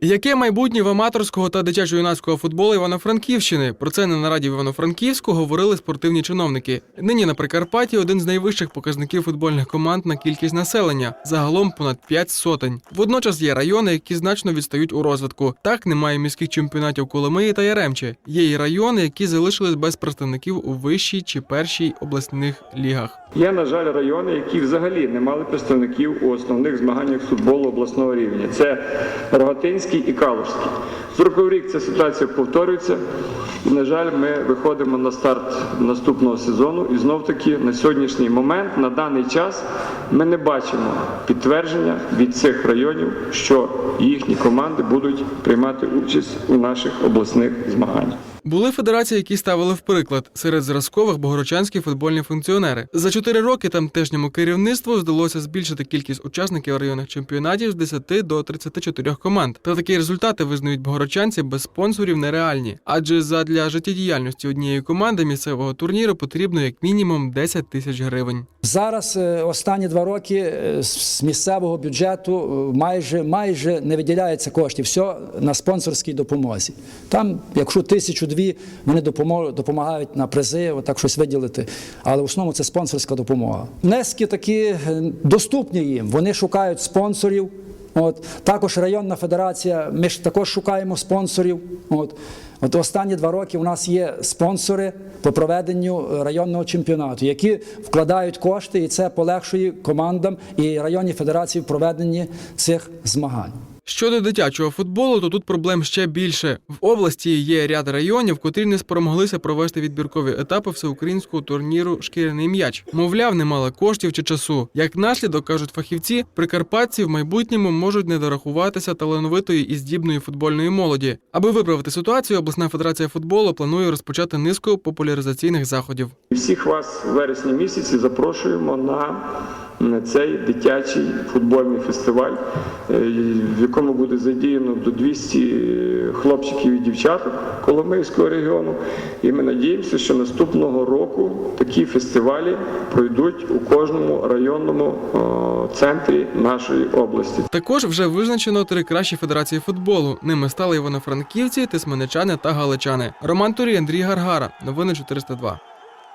Яке майбутнє в аматорського та дитячо-юнацького футболу Івано-Франківщини? Про це на нараді в Івано-Франківську говорили спортивні чиновники. Нині на Прикарпатті один з найвищих показників футбольних команд на кількість населення загалом понад 5 сотень. Водночас є райони, які значно відстають у розвитку. Так немає міських чемпіонатів Коломиї та Яремче. Є і райони, які залишились без представників у вищій чи першій обласних лігах. Є, на жаль, райони, які взагалі не мали представників у основних змаганнях футболу обласного рівня. Це Рогатинський і Калужський. З року в рік ця ситуація повторюється. І, на жаль, ми виходимо на старт наступного сезону. І знов таки на сьогоднішній момент, на даний час, ми не бачимо підтвердження від цих районів, що їхні команди будуть приймати участь у наших обласних змаганнях. Були федерації, які ставили в приклад серед зразкових богородчанські футбольні функціонери. За чотири роки тамтешньому керівництву вдалося збільшити кількість учасників районних чемпіонатів з 10 до 34 команд. Та такі результати визнають богородчанці без спонсорів нереальні. Адже задля життєдіяльності однієї команди місцевого турніру потрібно як мінімум 10 тисяч гривень. Зараз е, останні два роки е, з місцевого бюджету е, майже майже не виділяється коштів. Все на спонсорській допомозі. Там, якщо тисячу-дві, вони допомагають на призи, отак щось виділити. Але в основному це спонсорська допомога. Внески такі е, доступні їм. Вони шукають спонсорів. От також районна федерація. Ми ж також шукаємо спонсорів. От от останні два роки у нас є спонсори по проведенню районного чемпіонату, які вкладають кошти, і це полегшує командам і районній федерації в проведенні цих змагань. Щодо дитячого футболу, то тут проблем ще більше. В області є ряд районів, котрі не спромоглися провести відбіркові етапи всеукраїнського турніру Шкіряний м'яч. Мовляв, не мали коштів чи часу. Як наслідок кажуть фахівці, прикарпатці в майбутньому можуть не дорахуватися талановитої і здібної футбольної молоді. Аби виправити ситуацію, обласна федерація футболу планує розпочати низку популяризаційних заходів. Всіх вас в вересні місяці запрошуємо на цей дитячий футбольний фестиваль, е, в якому буде задіяно до 200 хлопчиків і дівчаток Коломийського регіону. І ми надіємося, що наступного року такі фестивалі пройдуть у кожному районному центрі нашої області. Також вже визначено три кращі федерації футболу. Ними стали івано-франківці, тисменичани та галичани. Роман Турій, Андрій Гаргара. Новини 402.